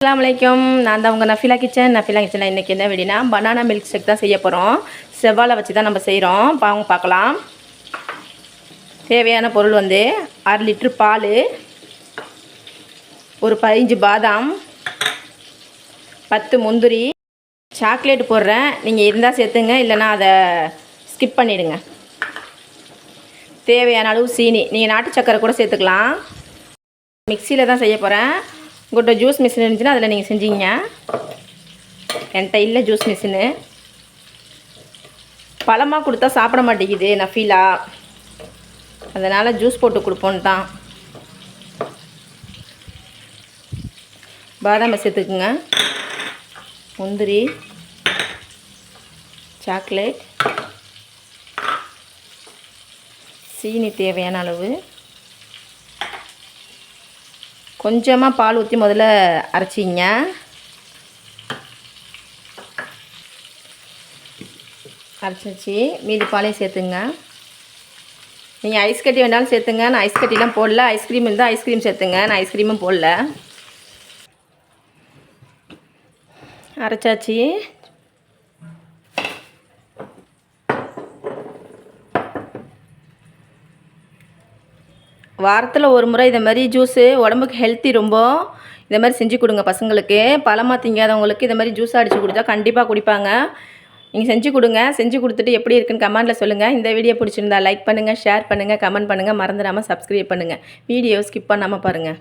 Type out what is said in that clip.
அஸ்லாம் வலைக்கம் நான் தான் உங்கள் நஃபிலா கிச்சன். நஃபிலா கிச்சனில் இன்றைக்கி என்ன வெடினா பனானா மில்க் ஷேக் தான் செய்ய போகிறோம் செவ்வாழை வச்சு தான் நம்ம செய்கிறோம் பாவங்க பார்க்கலாம். தேவையான பொருள் வந்து அரை லிட்ரு பால் ஒரு பதினஞ்சு பாதாம் பத்து முந்திரி. சாக்லேட் போடுறேன். நீங்கள் இருந்தால் சேர்த்துங்க இல்லைன்னா அதை ஸ்கிப் பண்ணிவிடுங்க தேவையான அளவு சீனி. நீங்கள் நாட்டு சக்கரை கூட சேர்த்துக்கலாம். மிக்சியில் தான் செய்ய போகிறேன் உங்கள்கிட்ட ஜூஸ் மிஷின் இருந்துச்சுன்னா அதில் நீங்கள் செஞ்சீங்க. என்கிட்ட இல்லை ஜூஸ் மிஷினு பழமாக கொடுத்தா சாப்பிட மாட்டேங்குது நஃபீலா. அதனால் ஜூஸ் போட்டு கொடுப்போன்னு தான் பாதாம் சேர்த்துக்குங்க. முந்திரி. சாக்லேட். சீனி தேவையான அளவு. கொஞ்சமாக பால் ஊற்றி முதல்ல அரைச்சிங்க. அரைச்சி மீதி பாலையும் சேர்த்துங்க. நீங்கள் ஐஸ் கட்டி வேணாலும் சேர்த்துங்க. நான் ஐஸ் கட்டிலாம் போடல. ஐஸ்கிரீம் இருந்தால் ஐஸ்கிரீம் சேர்த்துங்க. நான் ஐஸ்கிரீமும் போடல. அரைச்சாச்சு. வாரத்தில் ஒரு முறை இதை மாதிரி ஜூஸு உடம்புக்கு ஹெல்த்தி ரொம்ப இதை மாதிரி செஞ்சு கொடுங்க பசங்களுக்கு. பழமாக திங்காதவங்களுக்கு இதை மாதிரி ஜூஸ் அடித்து கொடுத்தா கண்டிப்பாக குடிப்பாங்க. நீங்கள் செஞ்சு கொடுங்க. செஞ்சு கொடுத்துட்டு எப்படி இருக்குன்னு கமெண்ட்டில் சொல்லுங்கள் இந்த வீடியோ பிடிச்சிருந்தா லைக் பண்ணுங்கள் ஷேர் பண்ணுங்கள் கமெண்ட் பண்ணுங்கள் மறந்துடாமல் சப்ஸ்கிரைப் பண்ணுங்கள் வீடியோ ஸ்கிப் பண்ணாமல் பாருங்கள்